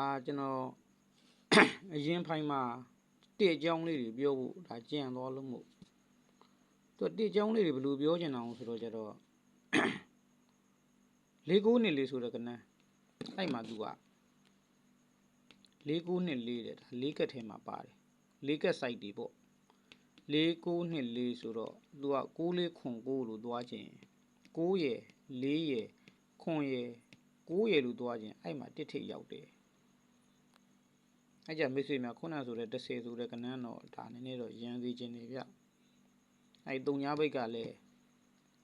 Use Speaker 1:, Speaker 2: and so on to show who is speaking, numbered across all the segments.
Speaker 1: ဒါကျွန်တော်အရင်ဖိုင်မှာတစ်အကြောင်းလေးတွေပြောဖို့ဒါကြံသွားလို့မို့သူတစ်အကြောင်းလေးတွေဘယ်လိုပြောချင်တာအောင်ဆိုတော့ကျတော့လေးကိုနှစ်လေးဆိုတဲ့ကနန်းအဲ့မှာသူကလေးကိုနှစ်လေးတဲ့ဒါလေးကက်ထဲမှာပါတယ်လေးကက် site တွေပေါ့လေးကိုနှစ်လေးဆိုတော့သူက6လေးခွန်6လို့သွားခြင်း6ရယ်4ရယ်ခွန်ရယ်9ရယ်လို့သွားခြင်းအဲ့မှာတစ်ထိပ်ရောက်တယ် အဲ့ကြမိတ်ဆွေများခုနဆိုတဲ့30ဆိုတဲ့ကနန်းတော့ဒါနည်းနည်းတော့ရန်စီခြင်းနေဗျအဲ့တုံညာဘိတ်ကလည်း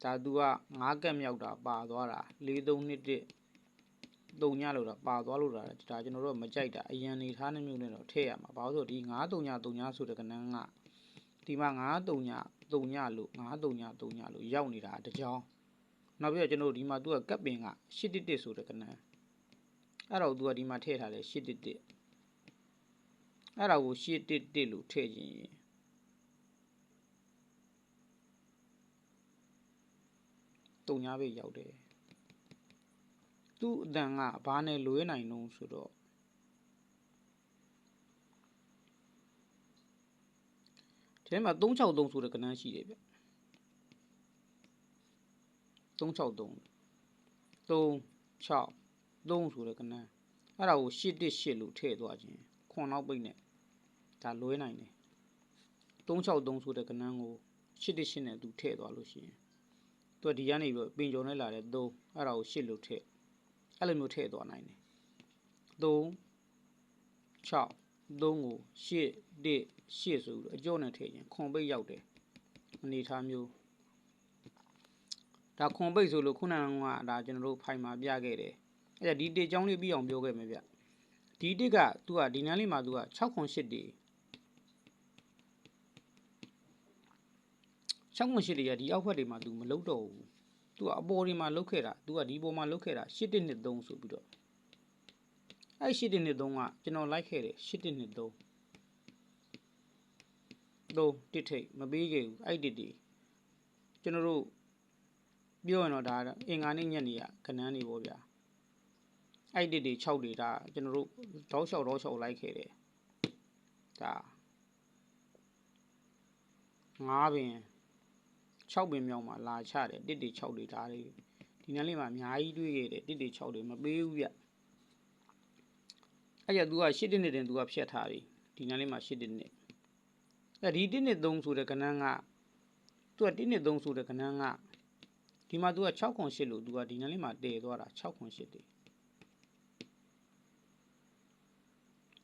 Speaker 1: ဒါသူက9ကက်မြောက်တာပါသွားတာ4321တုံညလို့တော့ပါသွားလို့တာဒါကျွန်တော်တို့မကြိုက်တာအရန်နေထားနေမျိုးနဲ့တော့ထည့်ရမှာဘာလို့ဆိုဒီ9တုံညတုံညဆိုတဲ့ကနန်းကဒီမှာ9တုံညတုံညလို့9တုံညတုံညလို့ရောက်နေတာတကြောင်နောက်ပြီးတော့ကျွန်တော်တို့ဒီမှာသူကကပ်ပင်က811ဆိုတဲ့ကနန်းအဲ့တော့သူကဒီမှာထည့်ထားတယ်811 အဲ့ဒါကို811လို့ထည့်ခြင်းတုံညာပဲရောက်တယ်သူ့အတန်ကဘာနဲ့လွဲနိုင်လုံးဆိုတော့ဒီထဲမှာ363ဆိုတဲ့ကဏ္ဍရှိတယ်ဗျ363 36 3ဆိုတဲ့ကဏ္ဍအဲ့ဒါကို818လို့ထည့်သွားခြင်းခွန်နောက်ပိတ်နဲ့ ဒါလွဲနိုင်တယ်363ဆိုတဲ့ကဏ္ဍကို818နဲ့သူထည့်သွားလို့ရှိရင်သူကဒီကနေပြီးပင်ကြုံနဲ့လာတဲ့3အဲ့ဒါကို8လို့ထည့်အဲ့လိုမျိုးထည့်သွားနိုင်တယ်3 6 3ကို8 1 8ဆိုပြီးအကျော်နဲ့ထည့်ခြင်းခွန်ပိတ်ရောက်တယ်အနေထားမျိုးဒါခွန်ပိတ်ဆိုလို့ခုနကဒါကျွန်တော်တို့ဖိုင်မှာပြခဲ့တယ်အဲ့ဒါဒီတစ်ကြောင်းလေးပြီးအောင်ပြောခဲ့မယ်ဗျဒီတစ်ကသူကဒီနန်းလေးမှာသူက6ခွန်8တ ည်6ခွန်8တည်ကဒီအောက်ဘက်တွေမှာသူမလုတော့ဘူးသူကအပေါ်တွေမှာလုတ်ခဲ့တာသူကဒီပေါ်မှာလုတ်ခဲ့တာ8တစ်နှစ်3ဆိုပြီးတော့အဲ့8တစ်နှစ်3ကကျွန်တော်လိုက်ခဲ့တယ်8တစ်နှစ်3 3တစ်ထိတ်မပေးခဲ့ဘူးအဲ့တစ်တည်ကျွန်တော်တို့ပြောရင်တော့ဒါအင်္ဂါနေ့ညနေရခဏန်းနေပေါ့ဗျာအဲ့တစ်တွေ6တွေဒါကျွန်တော်တို့တောက်လျှောက်တောက်လျှောက်လိုက်ခဲ့တယ်ဒါ၅ပင် 6ပင်မြောက်မှာလာချတယ်တစ်တေ6တွေဒါတွေဒီနေ့လေးမှာအများကြီးတွေ့ခဲ့တယ်တစ်တေ6တွေမပေးဘူးဗျအဲ့ကျ तू က7တစ်နှစ်တင် तू ကဖြတ်ထားပြီဒီနေ့လေးမှာ7တစ်နှစ်အဲ့ဒီတစ်နှစ်3ဆိုတဲ့ကဏ္ဍက तू ကတစ်နှစ်3ဆိုတဲ့ကဏ္ဍကဒီမှာ तू က6.8လို့ तू ကဒီနေ့လေးမှာတည်သွားတာ6.8တည်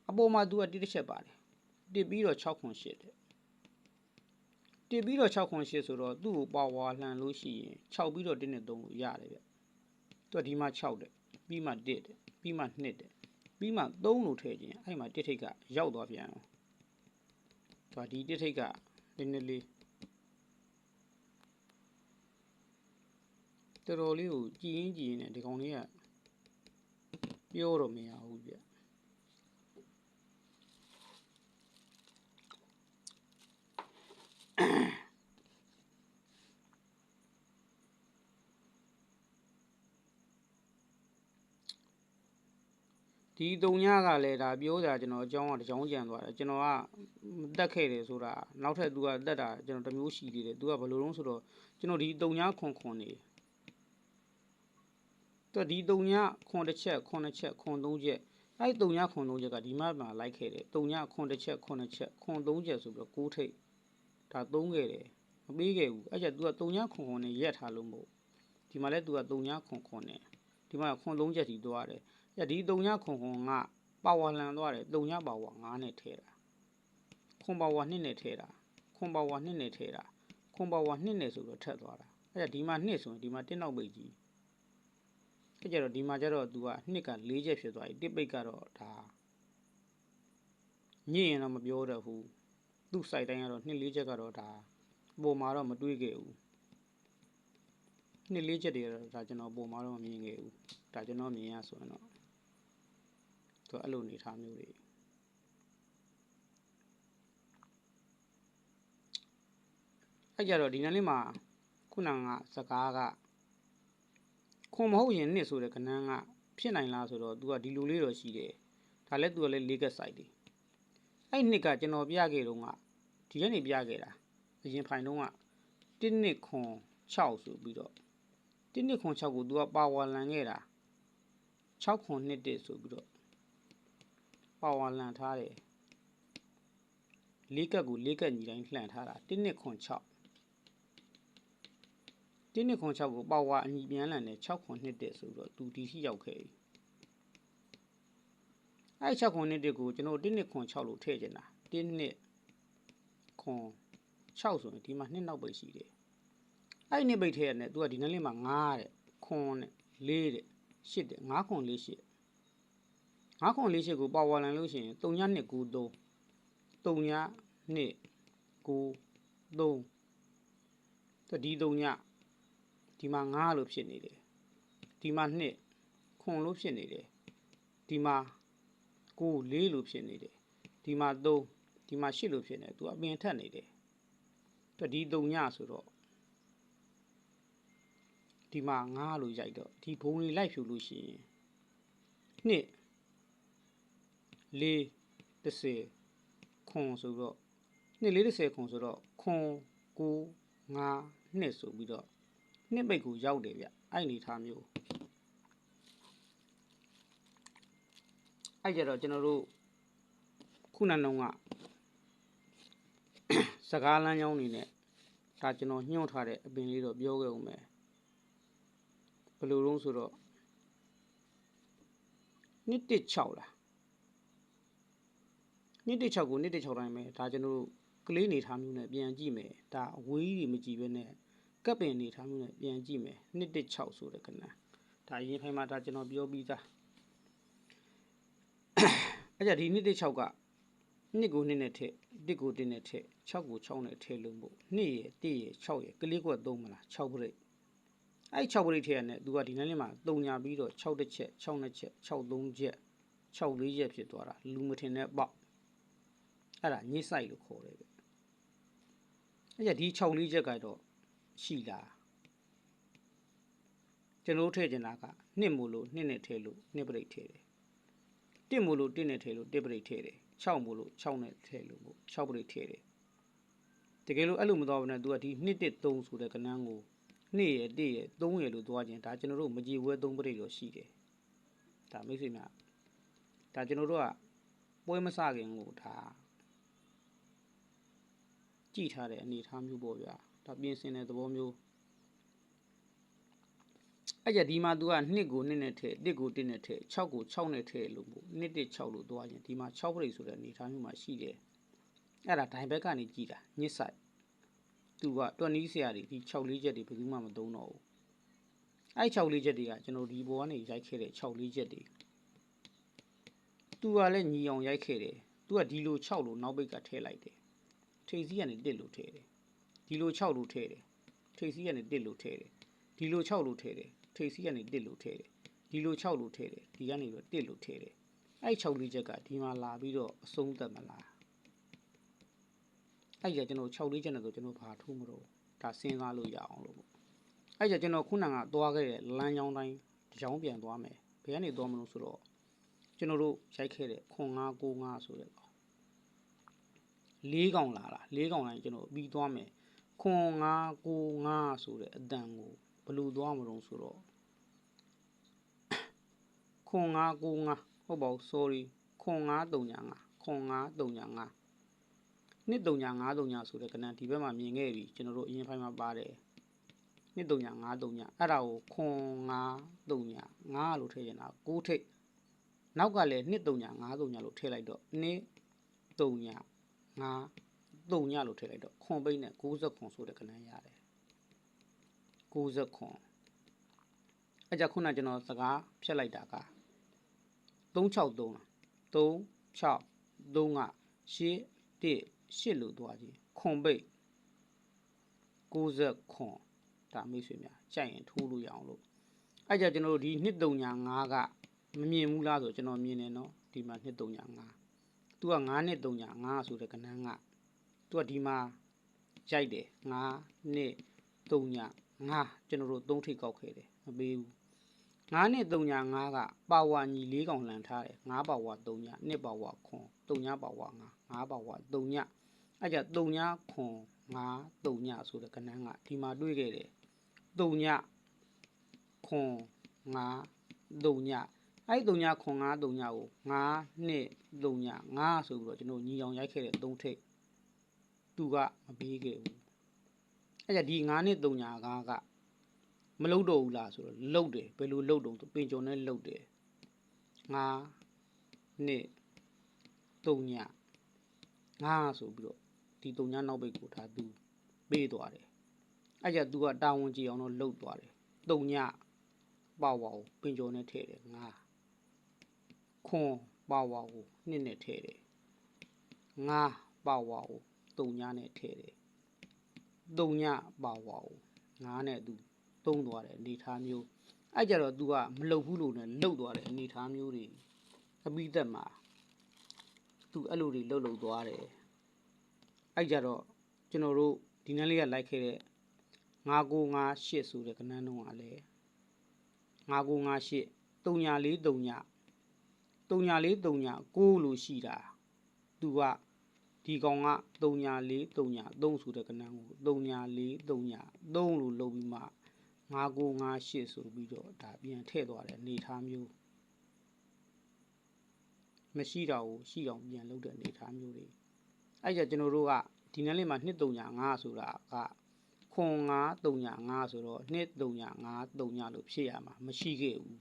Speaker 1: အပေါ်မှာ तू ကတစ်တစ်ချက်ပါတယ်တစ်ပြီးတော့6.8တည် 1ပြီးတော့6.8ဆိုတော့သူ့ကိုပါဝါလှန်လို့ရှိရင်6ပြီးတော့1နဲ့3ကိုရတယ်ဗျသူကဒီမှာ6တဲ့ပြီးမှ1တဲ့ပြီးမှ2တဲ့ပြီးမှ3လို့ထည့်ခြင်းအဲ့မှာ1ထိပ်ကရောက်သွားပြန်အောင်သူကဒီ1ထိပ်ကနည်းနည်းလေးတော်တော်လေးကိုကြည်ရင်ကြည်ရင်နဲ့ဒီကောင်လေးကပြောတော့မရဘူးဗျ ဒီတုံညကလည်းဒါပြောတာကျွန်တော်အကြောင်းကတကြောင်းကြံသွားတယ်ကျွန်တော်ကတက်ခဲ့တယ်ဆိုတာနောက်ထပ်သူကတက်တာကျွန်တော်တမျိုးရှိသေးတယ်သူကဘယ်လိုလုံးဆိုတော့ကျွန်တော်ဒီတုံညခွန်ခွန်နေသူဒီတုံညခွန်တစ်ချက်ခွန်တစ်ချက်ခွန်သုံးချက်အဲ့တုံညခွန်သုံးချက်ကဒီမှာမှာလိုက်ခဲ့တယ်တုံညခွန်တစ်ချက်ခွန်တစ်ချက်ခွန်သုံးချက်ဆိုပြီးတော့ကိုးထိတ်ဒါသုံးခဲ့တယ်မပေးခဲ့ဘူးအဲ့ကျ तू ကတုံညခွန်ခွန်နဲ့ရက်ထားလို့မဟုတ်ဒီမှာလဲ तू ကတုံညခွန်ခွန်နဲ့ဒီမှာခွန်သုံးချက်စီသွားတယ် အဲ့ဒီတုံညခွန်ခွန်ကပါဝါလန်သွားတယ်တုံညပါဝါ9နဲ့ထဲတာခွန်ပါဝါ2နဲ့ထဲတာခွန်ပါဝါ2နဲ့ထဲတာခွန်ပါဝါ2နဲ့ဆိုတော့ထက်သွားတာအဲ့ဒါဒီမှာ2ဆိုရင်ဒီမှာတင်းနောက်ပိတ်ကြီးအဲ့ကြတော့ဒီမှာကျတော့ तू က2က4ချက်ဖြစ်သွားပြီတစ်ပိတ်ကတော့ဒါညင်ရင်တော့မပြောတော့ဘူးသူ့ site တိုင်းကတော့2 4ချက်ကတော့ဒါပုံမှာတော့မတွေးခဲ့ဘူးနှစ်လေးချက်တွေကတော့ဒါကျွန်တော်ပုံမှာတော့မမြင်ခဲ့ဘူးဒါကျွန်တော်မြင်ရဆိုရင်တော့ သူအဲ့လိုနေထားမျိုးတွေအဲ့ကြတော့ဒီနေ့လေးမှာခုနကစကားကခွန်မဟုတ်ရင်နှစ်ဆိုတဲ့ကဏ္ဍကဖြစ်နိုင်လားဆိုတော့ तू ကဒီလိုလေးတော့ရှိတယ်ဒါဒါလည်းသူကလည်းလေးကက် site တွေအဲ့နှစ်ကကျွန်တော်ပြခဲ့တော့ကဒီကနေပြခဲ့တာအရင်ဖိုင်တော့က1နှစ်ခွန်6ဆိုပြီးတော့1နှစ်ခွန်6ကိုသူကပါဝါလန်ခဲ့တာ6ခွန်2တက်ဆိုပြီးတော့ ပါဝါလန်ထားတယ်လေးကက်ကိုလေးကက်ညီတိုင်းလှန်ထားတာ1နှစ်ခွန်6 1နှစ်ခွန်6ကိုပါဝါအညီပြန်လန်နဲ့6ခွန်2တက်ဆိုပြီးတော့သူဒီထိရောက်ခဲ့ပြီအဲ့6ခွန်2တက်ကိုကျွန်တော်1နှစ်ခွန်6လို့ထည့်ချင်တာ1နှစ်ခွန်6ဆိုရင်ဒီမှာ2နောက်ပိတ်ရှိတယ်အဲ့နှစ်ပိတ်ထည့်ရတယ်သူကဒီနေ့လေးမှာ9တဲ့ခွန်နဲ့4တဲ့8တဲ့9ခွန်4 8 9ခွန်4 8ကိုပါဝါလန်လို့ရှိရင်3ည2 9 3 3ည2 9 3တဒီ3ညဒီမှာ9လို့ဖြစ်နေတယ်ဒီမှာ2ခွန်လို့ဖြစ်နေတယ်ဒီမှာ9 4လို့ဖြစ်နေတယ်ဒီမှာ3ဒီမှာ8လို့ဖြစ်နေတယ်သူအပင်ထက်နေတယ်တဒီ3ညဆိုတော့ဒီမှာ9လို့ရိုက်တော့ဒီဘုံလေးလိုက်ဖြူလို့ရှိရင်နှ စ်လေး30ခွန်ဆိုတော့နှစ်လေး30ခွန်ဆိုတော့ခွန်9 5နှစ်ဆိုပြီးတော့နှစ်ပိတ်ကိုရောက်တယ်ဗျအဲ့အနေထားမျိုးအဲ့ကြတော့ကျွန်တော်တို့ခုနကတော့ကစကားလမ်းကြောင်းနေနဲ့ဒါကျွန်တော်ညှို့ထားတဲ့အပင်လေးတော့ပြောခဲ့ဦးမယ်ဘယ်လိုလုံးဆိုတော့နှစ်တစ်6လား နှစ်တစ်6ကိုနှစ်တစ်6တိုင်းပဲဒါကျွန်တော်တို့ကလေးနေထားမျိုးနဲ့ပြန်ကြည့်မယ်ဒါအဝေးကြီးမကြည့်ပဲနဲ့ကပ်ပင်နေထားမျိုးနဲ့ပြန်ကြည့်မယ်နှစ်တစ်6ဆိုတဲ့ခဏဒါရင်ဖိုင်မှာဒါကျွန်တော်ပြောပြီးသားအဲ့ကြဒီနှစ်တစ်6ကနှစ်ကိုနှစ်နဲ့ထည့်တစ်ကိုတစ်နဲ့ထည့်6ကို6နဲ့ထည့်လို့ဖို့နှစ်ရတစ်ရ6ရကလေးကွက်သုံးမလား6ပရိတ်အဲ့6ပရိတ်ထည့်ရတဲ့သူကဒီနေ့လေးမှာတုံညာပြီးတော့6တစ်ချက်6နှစ်ချက်6 3ချက်6 4ချက်ဖြစ်သွားတာလူမထင်တဲ့ပေါက် အဲ့ဒါညစ်ဆိုင်လို့ခေါ်တယ်ဗျအဲ့ကြဒီ6လေးချက်ကတော့ရှိလားကျွန်တော်ထည့်ချင်တာကနှစ်မို့လို့နှစ်နဲ့ထည့်လို့နှစ်ပရိတ်ထည့်တယ်တစ်မို့လို့တစ်နဲ့ထည့်လို့တစ်ပရိတ်ထည့်တယ်6မို့လို့6နဲ့ထည့်လို့မို့6ပရိတ်ထည့်တယ်တကယ်လို့အဲ့လိုမသွားဘူးနဲ့ तू ကဒီနှစ်တစ်3ဆိုတဲ့ကဏ္ဍကိုနှစ်ရတစ်ရ3ရလို့သွားခြင်းဒါကျွန်တော်တို့မကြည်ဝဲ3ပရိတ်တော့ရှိတယ်ဒါမိတ်ဆွေများဒါကျွန်တော်တို့ကပွဲမစခင်ကိုဒါ ကြည့်ထားတဲ့အနေအထားမျိုးပေါ့ဗျာဒါပြင်ဆင်တဲ့သဘောမျိုးအဲ့ကြဒီမှာ तू ကနှစ်ကိုနှစ်နဲ့ထည့်တစ်ကိုတစ်နဲ့ထည့်6ကို6နဲ့ထည့်လို့ပေါ့နှစ်တစ်6လို့သွားရင်ဒီမှာ6ပရိတ်ဆိုတဲ့အနေအထားမျိုးမှာရှိတယ်အဲ့ဒါဒိုင်ဘက်ကနေကြည့်တာညစ်ဆိုင်သူကတွက်နီးဆရာတွေဒီ6လေးချက်တွေဘယ်သူမှမသုံးတော့ဘူးအဲ့6လေးချက်တွေကကျွန်တော်ဒီဘောကနေရိုက်ခဲ့တဲ့6လေးချက်တွေသူကလည်းညီအောင်ရိုက်ခဲ့တယ်သူကဒီလို6လို့နောက်ဘက်ကထည့်လိုက်တယ် ထိပ်စီးကနေတစ်လို့ထည့်တယ်ဒီလို6လို့ထည့်တယ်ထိပ်စီးကနေတစ်လို့ထည့်တယ်ဒီလို6လို့ထည့်တယ်ထိပ်စီးကနေတစ်လို့ထည့်တယ်ဒီလို6လို့ထည့်တယ်ဒီကနေတော့တစ်လို့ထည့်တယ်အဲ့6လေးချက်ကဒီမှာလာပြီးတော့အဆုံးသက်မလားအဲ့ကြကျွန်တော်6လေးချက်နဲ့ဆိုကျွန်တော်ဘာထိုးမလို့ဒါစဉ်းစားလို့ရအောင်လို့ပေါ့အဲ့ကြကျွန်တော်ခုနကသွားခဲ့တဲ့လမ်းကြောင်းတိုင်းဒီကြောင်းပြန်သွားမယ်ဘယ်ကနေသွားမလို့ဆိုတော့ကျွန်တော်တို့ရိုက်ခဲ့တဲ့ခွန်995ဆိုတဲ့ကောင် ၄កောင်လာလား၄កောင်တိုင်းကျွန်တော်ပြီးသွားမယ်ခွန်995ဆိုတဲ့အတန်ကိုဘယ်လိုသွားမလို့ဆိုတော့ခွန်995ဟုတ်ပါဘူး sorry ခွန်935ခွန်935နှစ်3953ညဆိုတဲ့ကဏ္ဍဒီဘက်မှာမြင်ခဲ့ပြီကျွန်တော်တို့အရင်ဖိုင်မှာပါတယ်နှစ်3953ညအဲ့ဒါကိုခွန်953ည9လို့ထည့်ရင်တော့6ထိပ်နောက်ကလည်းနှစ်3953ညလို့ထည့်လိုက်တော့နှစ်3ည 9 3ညလို့ထည့်လိုက်တော့ခွန်ပိတ်နဲ့60ခွန်ဆိုတဲ့ကဏ္ဍရတယ်60ခွန်အဲ့ကြခုနကျွန်တော်စကားဖြတ်လိုက်တာက363လား36 3က8 1 8လို့သွားကြည့်ခွန်ပိတ်60ခွန်ဒါမိတ်ဆွေများကြိုက်ရင်ထိုးလို့ရအောင်လို့အဲ့ကြကျွန်တော်တို့ဒီနှစ်305ကမမြင်ဘူးလားဆိုကျွန်တော်မြင်တယ်နော်ဒီမှာနှစ်305 သူက9နှစ်305ဆိုတဲ့ကဏ္ဍကသူကဒီမှာရိုက်တယ်9နှစ်305ကျွန်တော်တို့3ထိပ်ကောက်ခဲ့တယ်မပေးဘူး9နဲ့3ညာ5ကပါဝါညီ၄កောင်လှန်ထားတယ်9ပါဝါ3ညာ2ပါဝါခွန်3ညာပါဝါ5 5ပါဝါ3ညာအဲ့ကြ3ညာခွန်5 3ညာဆိုတဲ့ကဏ္ဍကဒီမှာတွေ့ခဲ့တယ်3ညာခွန်5 3ညာ အဲ့3ညာခွန်5 3ညာကို9နှစ်3ညာ5ဆိုပြီးတော့ကျွန်တော်ညီအောင်ရိုက်ခဲ့တဲ့3ထိပ်သူကမပေးခဲ့ဘူးအဲ့ကြဒီ9နှစ်3ညာ5ကမလုတ်တော့ဘူးလားဆိုတော့လုတ်တယ်ဘယ်လိုလုတ်တော့ပင်ကြုံနဲ့လုတ်တယ်ငါနှစ်တုံညငါဆိုပြီးတော့ဒီတုံညနောက်ဘက်ကိုဒါသူပေးသွားတယ်အဲ့ကြသူကတာဝန်ကြည့်အောင်တော့လုတ်သွားတယ်တုံညပေါ့ဝါကိုပင်ကြုံနဲ့ထည့်တယ်ငါ ခွန်ပေါ့ဝါကိုနှစ်နဲ့ထည့်တယ်ငါပေါ့ဝါကိုတုံညနဲ့ထည့်တယ်တုံညပေါ့ဝါကိုငါနဲ့သူသုံးသွားတဲ့အနေထားမျိုးအဲ့ကြတော့ तू ကမလုံဘူးလို့နဲ့လှုပ်သွားတဲ့အနေထားမျိုးတွေအပိသက်မှာ तू အဲ့လိုတွေလှုပ်လှုပ်သွားတယ်အဲ့ကြတော့ကျွန်တော်တို့ဒီနန်းလေးကလိုက်ခဲ့တဲ့9958ဆိုတဲ့ကဏ္ဍနှုံးကလည်း9958 304 3ည304 3ည6လို့ရှိတာ तू ကဒီကောင်က304 3ည3ဆိုတဲ့ကဏ္ဍကို304 3ည3လို့လုပ်ပြီးမှ5958ဆိုပြီးတော့ဒါပြန်ထည့်သွားတဲ့အနေထားမျိုးမရှိတော့ဘူးရှိအောင်ပြန်လုပ်တဲ့အနေထားမျိုးတွေအဲ့ကြကျွန်တော်တို့ကဒီနည်းလေးမှာ235ဆိုတာကခွန်935ဆိုတော့235 3လို့ဖြစ်ရမှာမရှိခဲ့ဘူး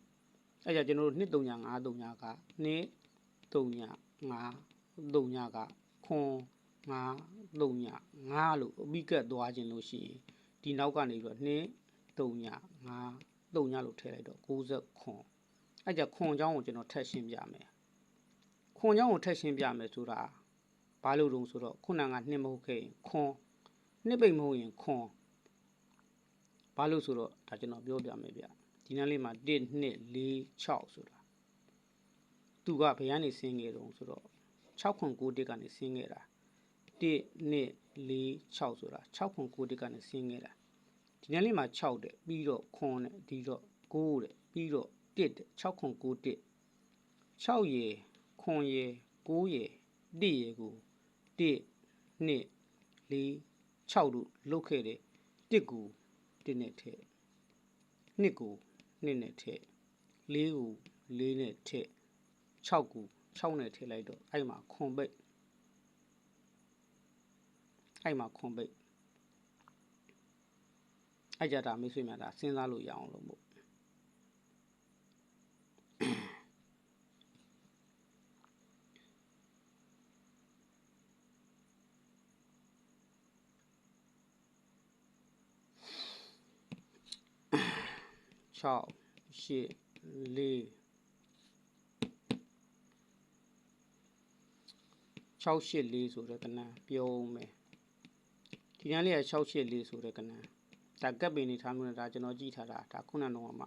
Speaker 1: အဲ့ကြကျွန်တော်တို့235 3က235 3ကခွန်9 3 5လို့အပြီးကတ်သွားခြင်းလို့ရှိရင်ဒီနောက်ကနေပြီးတော့2 3ည5 3ညလို့ထည့်လိုက်တော့60ခွန်အဲ့ကြခွန်ချောင်းကိုကျွန်တော်ထပ်ရှင်းပြမယ်ခွန်ချောင်းကိုထပ်ရှင်းပြမယ်ဆိုတာဘာလို့တုံးဆိုတော့ခုနကနှစ်မဟုတ်ခဲ့ရင်ခွန်နှစ်ပိတ်မဟုတ်ရင်ခွန်ဘာလို့ဆိုတော့ဒါကျွန်တော်ပြောပြမယ်ဗျ ဒီနေ့လေးမှာ1 2 4 6ဆိုတာသူကဘယ်ကနေဆင်းခဲ့တုံးဆိုတော့6ခွန်9တက်ကနေဆင်းခဲ့တာ1 2 4 6ဆိုတာ6ခွန်9တက်ကနေဆင်းခဲ့တာဒီနေ့လေးမှာ6တဲ့ပြီးတော့ခွန်တဲ့ဒီတော့9တဲ့ပြီးတော့1တဲ့6ခွန်9တက်6ရေခွန်ရေ9ရေ1ရေကို1 2 4 6လို့လုတ်ခဲ့တယ်1ကို1နဲ့ထည့်2ကို 2နဲ့ထည့်4ကို4နဲ့ထည့်6ကို6နဲ့ထည့်လိုက်တော့အဲ့မှာခွန်ပိတ်အဲ့မှာခွန်ပိတ်အဲ့ကြတာမိတ်ဆွေများဒါစဉ်းစားလို့ရအောင်လို့မို့ 6 8 4 684ဆိုတဲ့ကဏ္ဍပြောဦးမယ်ဒီနန်းလေးက684ဆိုတဲ့ကဏ္ဍဒါကပ်ပင်နေထားမျိုးနဲ့ဒါကျွန်တော်ကြည့်ထားတာဒါခုနကတော့မှ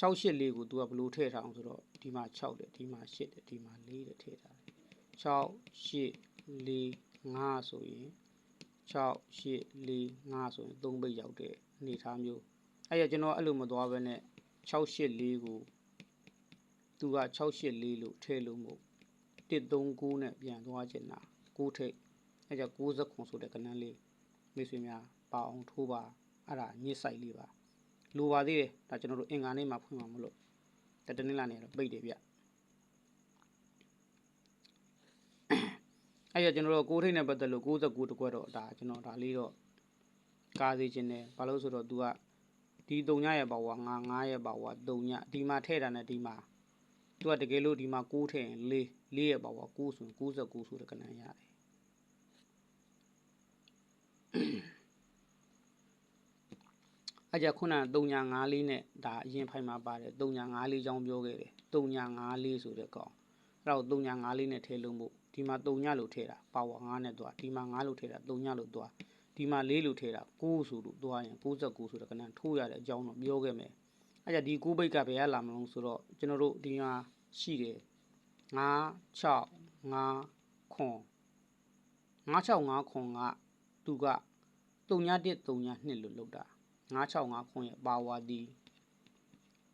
Speaker 1: 68လေးကို तू ကဘလို့ထည့်ထားအောင်ဆိုတော့ဒီမှာ6တယ်ဒီမှာ8တယ်ဒီမှာ4တယ်ထည့်ထားတယ်6 8 4 5ဆိုရင်6 8 4 5ဆိုရင်3ပိတ်ရောက်တဲ့အနေထားမျိုး အဲ့ရကျွန်တော်အဲ့လိုမသွားဘဲနဲ့684ကိုသူက684လို့ထည့်လို့မို့139နဲ့ပြန်သွားချင်တာ6ထိပ်အဲ့ကြ60ခွန်ဆိုတဲ့ကဏ္ဍလေးမိတ်ဆွေများပါအောင်ထိုးပါအဲ့ဒါညစ်ဆိုင်လေးပါလိုပါသေးတယ်ဒါကျွန်တော်တို့အင်္ဂါနေ့မှာဖွင့်မှာမလို့တတနင်္လာနေ့တော့ပိတ်တယ်ဗျအဲ့ရကျွန်တော်တို့ကိုးထိတ်နဲ့ပတ်သက်လို့69တကွက်တော့ဒါကျွန်တော်ဒါလေးတော့ကားစီခြင်းတယ်ဘာလို့ဆိုတော့ तू က ဒီ3ညရဲ့ပါဝါ9 9ရဲ့ပါဝါ3ညဒီမှာထည့်တာနဲ့ဒီမှာ तू ကတကယ်လို့ဒီမှာ6ထည့်ရင်4 4ရဲ့ပါဝါ9ဆိုရင်99ဆိုတဲ့ကဏ္ဍရတယ်အကြခုန3ညာ5လေးနဲ့ဒါအရင်ဖိုင်မှာပါတယ်3ညာ5လေးချောင်းပြောခဲ့တယ်3ညာ5လေးဆိုတဲ့ကောင်အဲ့တော့3ညာ5လေးနဲ့ထည့်လို့မို့ဒီမှာ3ညလို့ထည့်တာပါဝါ9နဲ့သွားဒီမှာ9လို့ထည့်တာ3ညလို့သွား ဒီမှာ4လို့ထည့်တာ9ဆိုလို့သွားရင်69ဆိုတဲ့ကဏ္ဍထိုးရတဲ့အကြောင်းတော့ပြောခဲ့မယ်အဲ့ကြဒီ9ဘိတ်ကဘယ်ကလာမလို့ဆိုတော့ကျွန်တော်တို့ဒီမှာရှိတယ်9 6 5ခွန်965ခွန်ကသူက3ည1 3ည2လို့လောက်တာ965ခွန်ရဲ့ပါဝါဒီ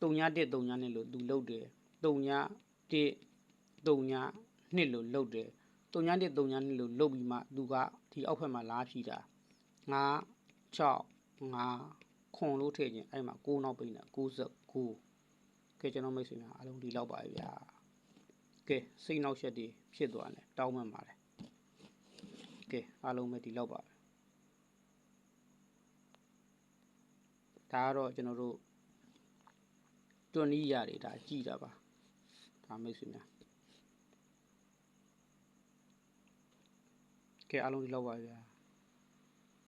Speaker 1: 31 32လို့သူလုတ်တယ်31 32လို့လုတ်တယ်31 32လို့လုတ်ပြီးမှသူကဒီအောက်ဘက်မှာလာဖြီတာ 9 6 5ခွန်လို့ထည့်ခြင်းအဲ့မှာ6နောက်ပိန်းတာ69ကဲကျွန်တော်မိတ်ဆွေများအားလုံးဒီလောက်ပါပဲဗျာကဲစိတ်နောက်ချက်တွေဖြစ်သွားတယ်တောင်းမှန်ပါတယ်ကဲအားလုံးပဲဒီလောက်ပါပဲဒါကတော့ကျွန်တော်တို့တွန်းနီးရတွေဒါကြည်တာပါဒါမိတ်ဆွေများကဲအားလုံးဒီလောက်ပါဗျာ